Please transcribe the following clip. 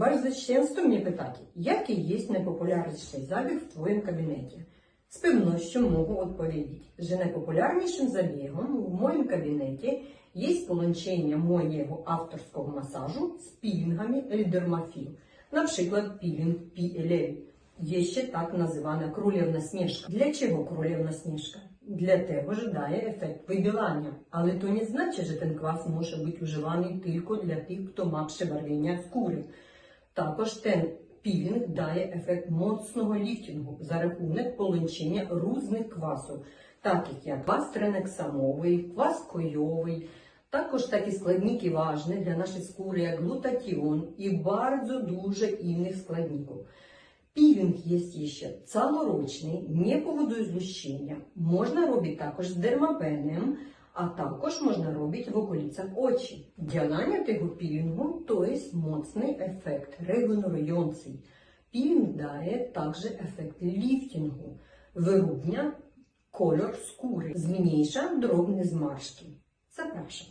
Bardzo często mnie pytacie, jaki jest najpopularniejszy zabieg w Twoim gabinecie? Z pewnością mogę odpowiedzieć, że najpopularniejszym zabiegiem w moim gabinecie jest połączenie mojego авторського z peelingami Eldermafil, na przykład peeling PLL, jeszcze tak nazywana królewna śnieżka. Dlaczego królewna śnieżka? Dlatego, że daje efekt wybielania, ale to nie znaczy, że ten kwas może być używany tylko dla tych, kto ma przebarwienia skóry. Також ten пілінг дає ефект моцного ліфтингу за рахунок полончення різних квасів, таких як квас тренексамовий, квас койовий, також такі складники важні для нашої скури, як глутатіон і bardzo дуже інних складників. Пілінг є ще цілорочний, не поводує злущення. Можна робити також з дермапеnem, а також можна робити в околицях очі. Для того пілінгу то є моцний ефект, регенеруючий. Пілінг дає також ефект ліфтингу, вирубня кольор скури, змінює дробні змаршки. Запрошую.